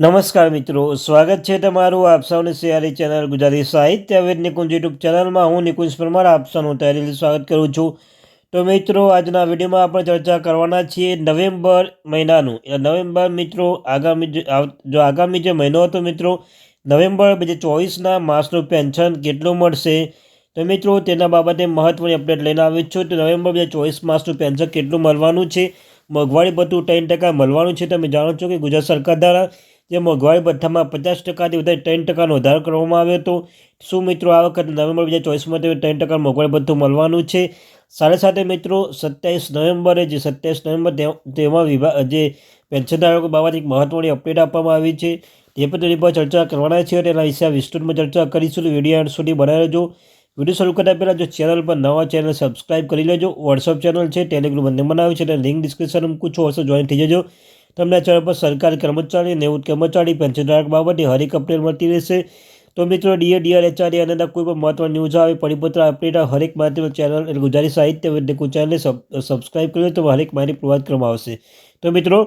નમસ્કાર મિત્રો, સ્વાગત છે તમારું આપ સૌની સિયારી ચેનલ ગુજરાતી સાહિત્ય વેદ નિકુંજ યુટ્યુબ ચેનલમાં. હું નિકુંજ પરમાર, આપ સૌનું તહેરીથી સ્વાગત કરું છું. તો મિત્રો, આજના વિડીયોમાં આપણે ચર્ચા કરવાના છીએ નવેમ્બર મહિનાનું. નવેમ્બર મિત્રો, આગામી જો આગામી જે મહિનો હતો મિત્રો, નવેમ્બર બે હજાર ચોવીસના માસનું પેન્શન કેટલું મળશે? તો મિત્રો, તેના બાબતે મહત્ત્વની અપડેટ લઈને આવી છું તો નવેમ્બર બે હજાર ચોવીસ માસનું પેન્શન કેટલું મળવાનું છે? મોંઘવારી ભથ્થું ત્રણ ટકા મળવાનું છે. તમે જાણો છો કે ગુજરાત સરકાર દ્વારા જે મોંઘવારી ભથ્થામાં પચાસ ટકાથી વધારે ત્રણ ટકાનો વધારો કરવામાં આવ્યો હતો. શું મિત્રો આ વખતે નવેમ્બર બે હજાર ચોવીસમાં તે ત્રણ ટકા મોંઘવારી ભથ્થું મળવાનું છે? સાથે સાથે મિત્રો, સત્યાવીસ નવેમ્બરે જે સત્યાવીસ નવેમ્બર તેમાં વિભાગ જે પેન્શનધારકો બાબતે એક મહત્ત્વની અપડેટ આપવામાં આવી છે. તે પણ પર ચર્ચા કરવાના છે તેના વિશે વિસ્તૃતમાં ચર્ચા કરીશું. વીડિયો એન્ડ સુધી બનાવી લેજો વીડિયો શરૂ કરતા પહેલાં જો ચેનલ પર નવા ચેનલ સબસ્ક્રાઇબ કરી લેજો. વોટ્સઅપ ચેનલ છે ટેલિગ્રુપ બંને બનાવ્યું છે અને લિંક ડિસ્ક્રિપ્શન મૂકું છું. વોટ્સઅપ જોઈન થઈ જજો. તમને ચેનલ પર સરકારી કર્મચારી નેવું કર્મચારી પેન્શનધારક બાબતે હરેક અપડેટ મળતી રહેશે. તો મિત્રો, ડીએ ડીઆર એચઆરએ અને કોઈ પણ મહત્વની ન્યૂઝ આવે, પરિપત્ર અપડેટ હરેક માહિતી ચેનલ એટલે ગુજરાતી સાહિત્ય વિદ્યા ચેનલને સબસ્ક્રાઇબ કરી તો હરેક માહિતી પ્રોવાઈડ કરવામાં આવશે. તો મિત્રો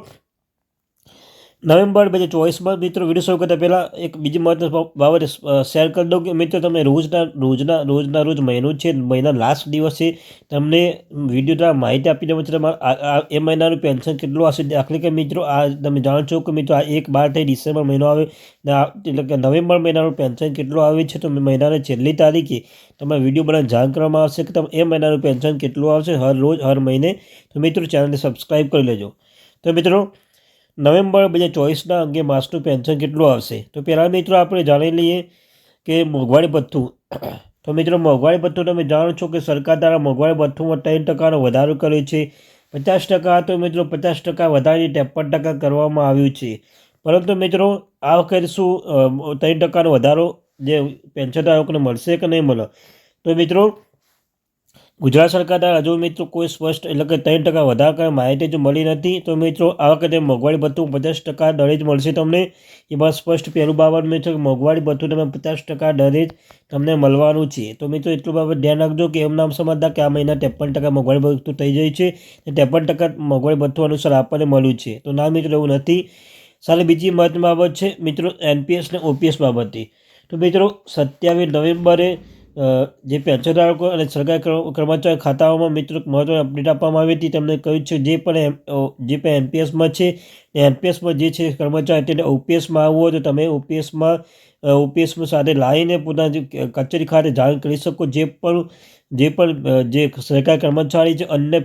નવેમ્બર બે હજાર ચોવીસમાં મિત્રો વીડિયો શરૂ કરતા પહેલાં એક બીજી મહત્વ બાબતે શેર કરી દઉં કે મિત્રો તમે રોજના રોજના રોજના રોજ મહિનો છે, મહિના લાસ્ટ દિવસે તમને વીડિયો દ્વારા માહિતી આપી દેવા છે એ મહિનાનું પેન્શન કેટલું હશે? દાખલે કે મિત્રો, આ તમે જાણો છો કે મિત્રો આ એક બાર થઈ ડિસેમ્બર મહિનો આવે એટલે કે નવેમ્બર મહિનાનું પેન્શન કેટલું આવે છે? તો મહિનાની છેલ્લી તારીખે તમારે વીડિયો બનાવીને જાણ કરવામાં આવશે કે તમે એ મહિનાનું પેન્શન કેટલું આવશે હર રોજ, હર મહિને. તો મિત્રો ચેનલને સબસ્ક્રાઈબ કરી લેજો. તો મિત્રો નવેમ્બર બે હજાર ચોવીસના અંગે માસનું પેન્શન કેટલું આવશે? તો પહેલાં મિત્રો આપણે જાણી લઈએ કે મોંઘવારી ભથ્થું. તો મિત્રો, મોંઘવારી ભથ્થું તમે જાણો છો કે સરકાર દ્વારા મોંઘવારી ભથ્થુંમાં ત્રણ ટકાનો વધારો કર્યો છે. પચાસ ટકા તો મિત્રો, પચાસ ટકા વધારી ત્રેપન ટકા કરવામાં આવ્યું છે. પરંતુ મિત્રો, આ વખતે શું ત્રણ ટકાનો વધારો જે પેન્શન ધારકોને મળશે કે નહીં મળે? તો મિત્રો ગુજરાત સરકાર દ્વારા હજુ મિત્રો કોઈ સ્પષ્ટ એટલે કે ત્રણ ટકા વધારા માહિતી જો મળી નથી, તો મિત્રો આ વખતે મોંઘવારી ભથ્થું પચાસ ટકા દરે જ મળશે તમને. એ બસ સ્પષ્ટ પહેલું બાબત મિત્રો મોંઘવારી ભથ્થું તમે પચાસ ટકા દરે જ તમને મળવાનું છે. તો મિત્રો એટલું બાબત ધ્યાન રાખજો કે એમ નામ સમજતા કે આ મહિના ત્રેપન ટકા મોંઘવારી ભથ્થું થઈ જાય છે અને ત્રેપન ટકા મોંઘવારી ભથ્થું અનુસાર આપણને મળ્યું છે. તો ના મિત્રો એવું નથી. સાથે બીજી મહત્વની બાબત છે મિત્રો એનપીએસ ને ઓપીએસ બાબતે. તો મિત્રો સત્યાવીસ નવેમ્બરે જે પેન્શનધારકો અને સરકારી કર્મ- કર્મચારી ખાતાઓમાં મિત્રો મહત્ત્વની અપડેટ આપવામાં આવી હતી. તેમણે કહ્યું છે, જે પણ જે પણ એનપીએસમાં છે એનપીએસમાં જે છે કર્મચારી તેને ઓપીએસમાં આવવો તો તમે ઓપીએસમાં ઓપીએસમાં સાથે લાવીને પોતાની કચેરી ખાતે જાણ કરી શકો. જે પણ જે પણ જે સરકારી કર્મચારી છે, અન્ય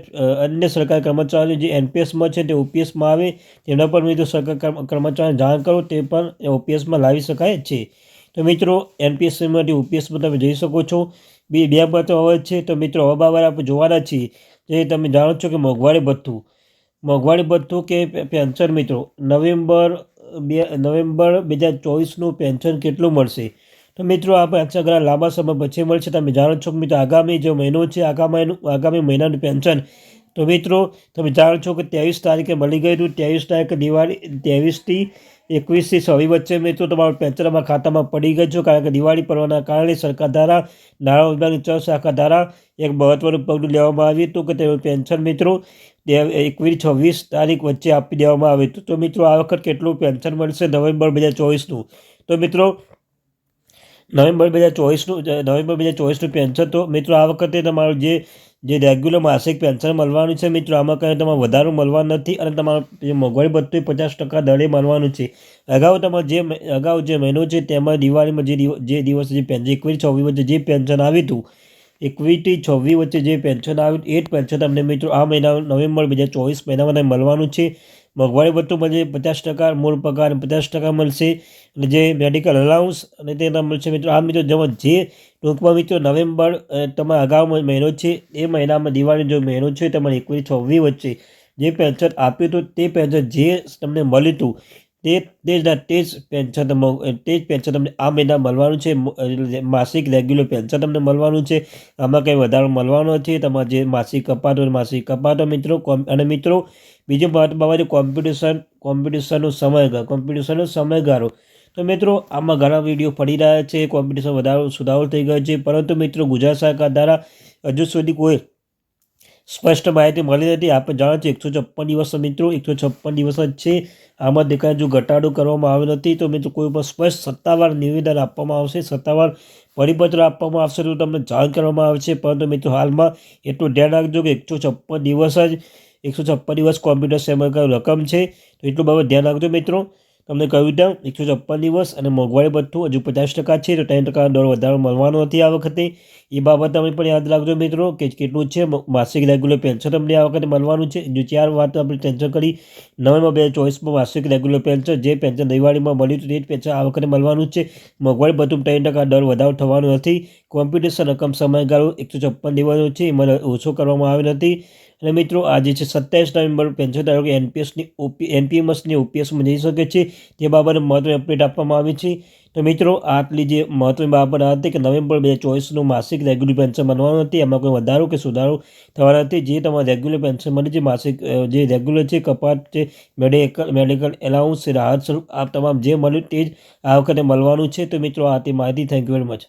અન્ય સરકારી કર્મચારીઓ જે એનપીએસમાં છે તે ઓપીએસમાં આવે, તેના પર મિત્રો સરકારી કર્મ- કર્મચારીને જાણ કરો, તે પણ ઓપીએસમાં લાવી શકાય છે. મિત્રો એનપીએસસીમાંથી ઓપીએસમાં તમે જઈ શકો છો. બે બે મહત્વ હવે છે. તો મિત્રો, હવે બાબત આપણે જોવાના છીએ. જે તમે જાણો છો કે મોંઘવારી ભથ્થું. મોંઘવારી ભથ્થું કે પેન્શન મિત્રો? નવેમ્બર બે નવેમ્બર બે હજાર ચોવીસનું પેન્શન કેટલું મળશે? તો મિત્રો, આ પેન્શન ઘણા લાંબા સમય પછી મળશે. તમે જાણો છો કે મિત્રો, આગામી જે મહિનો છે, આગામી આગામી મહિનાનું પેન્શન. તો મિત્રો, તમે જાણો છો કે ત્રેવીસ તારીખે મળી ગયું હતું. ત્રેવીસ તારીખે દિવાળી, ત્રેવીસથી એકવીસથી છવ્વીસ વચ્ચે મિત્રો તમારું પેન્શન અમારા ખાતામાં પડી ગયું છે, કારણ કે દિવાળી પર્વના કારણે સરકાર દ્વારા નાણાં વિભાગની ચર શાખા દ્વારા એક મહત્વનું પગલું લેવામાં આવ્યું હતું કે તેનું પેન્શન મિત્રો તે એકવીસ, છવ્વીસ તારીખ વચ્ચે આપી દેવામાં આવ્યું હતું. તો મિત્રો, આ વખત કેટલું પેન્શન મળશે? નવેમ્બર બે હજાર ચોવીસનું. તો મિત્રો, નવેમ્બર બે હજાર ચોવીસનું નવેમ્બર બે હજાર ચોવીસનું પેન્શન તો મિત્રો, આ વખતે તમારું જે જે રેગ્યુલર માસિક પેન્શન મળવાનું છે, મિત્રો, આમાં કંઈ તમારે વધારો મળવાનું નથી અને તમારું જે મોંઘવારી ભથ્થું પચાસ ટકા દરે મળવાનું છે. અગાઉ તમારે જે અગાઉ જે મહિનો છે, તેમાં દિવાળીમાં જે જે દિવસે જે પેન્શન એકવીસ, છવ્વીસ વચ્ચે જે પેન્શન આવ્યું હતું એકવીસથી છવ્વીસ વચ્ચે જે પેન્શન આવ્યું, એ જ પેન્શન તમને મિત્રો આ મહિના નવેમ્બર, બે હજાર ચોવીસ મહિનામાં મળવાનું છે. મોંઘવારી ભથ્થું મળશે, પચાસ ટકા મૂળ પગાર પચાસ ટકા મળશે. અને જે મેડિકલ અલાઉન્સ અને તેના મળશે મિત્રો. આ મિત્રો જેમાં જે ટૂંકમાં મિત્રો, નવેમ્બર તમારા અગાઉ મહિનો છે, એ મહિનામાં દિવાળી જો મહિનો છે તમારે એકવીસ, છવ્વીસ વચ્ચે જે પેન્શન આપ્યું હતું તે પેન્શન જે તમને મળ્યું હતું તે જ તે જ પેન્શન તમને તે જ પેન્શન તમને આ મહિના મળવાનું છે. માસિક રેગ્યુલર પેન્શન તમને મળવાનું છે. આમાં કંઈ વધારો મળવાનો નથી. તમારે જે માસિક કપાતો માસિક કપાતો મિત્રો. અને મિત્રો, બીજું બાબત કોમ્પિટિશન, કોમ્પિટિશનનો સમયગાળો કોમ્પિટિશનનો સમયગાળો. તો મિત્રો, આમાં ઘણા વીડિયો પડી રહ્યા છે. કોમ્પિટિશન વધારો સુધારો થઈ ગયો છે. પરંતુ મિત્રો, ગુજરાત સરકાર દ્વારા હજુ સુધી કોઈ સ્પષ્ટ માહિતી મળી નથી. આપણે જાણો છો એકસો છપ્પન દિવસ મિત્રો. એકસો છપ્પન દિવસ જ છે. આમાં દેખાય જો ઘટાડો કરવામાં આવ્યો નથી તો મિત્રો કોઈ પણ સ્પષ્ટ સત્તાવાર નિવેદન આપવામાં આવશે. સત્તાવાર પરિપત્ર આપવામાં આવશે તો તમને જાણ કરવામાં આવશે પરંતુ મિત્રો હાલમાં એટલું ધ્યાન રાખજો કે એકસો છપ્પન દિવસ જ, એકસો છપ્પન દિવસ કોમ્પ્યુટર સેમર રકમ છે. તો એટલું બાબત ધ્યાન રાખજો મિત્રો. તમને કહ્યું તેમ એકસો છપ્પન દિવસ અને મોંઘવારી ભથ્થું હજુ પચાસ ટકા છે, તો ત્રણ ટકા દર વધારો મળવાનો નથી આ વખતે. એ બાબત તમે પણ યાદ રાખજો મિત્રો, કે કેટલું છે માસિક રેગ્યુલર પેન્શન તમને આ વખતે મળવાનું છે. જો ચાર વાત આપણે ટેન્શન કરી, નવેમ્બર બે હજાર ચોવીસમાં માસિક રેગ્યુલર પેન્શન, જે પેન્શન દિવાળીમાં મળ્યું હતું, તે જ પેન્શન આ વખતે મળવાનું છે. મોંઘવારી ભથ્થું ત્રણ ટકા દર વધારો થવાનો નથી. કોમ્પિટિશન રકમ સમયગાળો એકસો છપ્પન દિવસનો છે, એમાં ઓછો કરવામાં આવ્યો નથી. અને મિત્રો, આજે છે સત્યાવીસ નવેમ્બર પેન્શન કે એનપીએસની ઓપી એનપીએમએસની ઓપીએસમાં જઈ શકે છે. તે બાબતે મહત્વની અપડેટ આપવામાં આવી છે. તો મિત્રો, આટલી જે મહત્વની બાબત આ હતી કે નવેમ્બર બે ચોવીસનું માસિક રેગ્યુલર પેન્શન બનવાનું હતી, એમાં કોઈ વધારો કે સુધારો થવાના નથી. જે તમારે રેગ્યુલર પેન્શન મળે છે, માસિક જે રેગ્યુલર છે, કપાત છે મેડિકલ મેડિકલ એલાઉન્સ રાહત સ્વરૂપ આ તમામ જે મળ્યું તે જ આ વખતે મળવાનું છે. તો મિત્રો, આ તે માહિતી. Thank you very much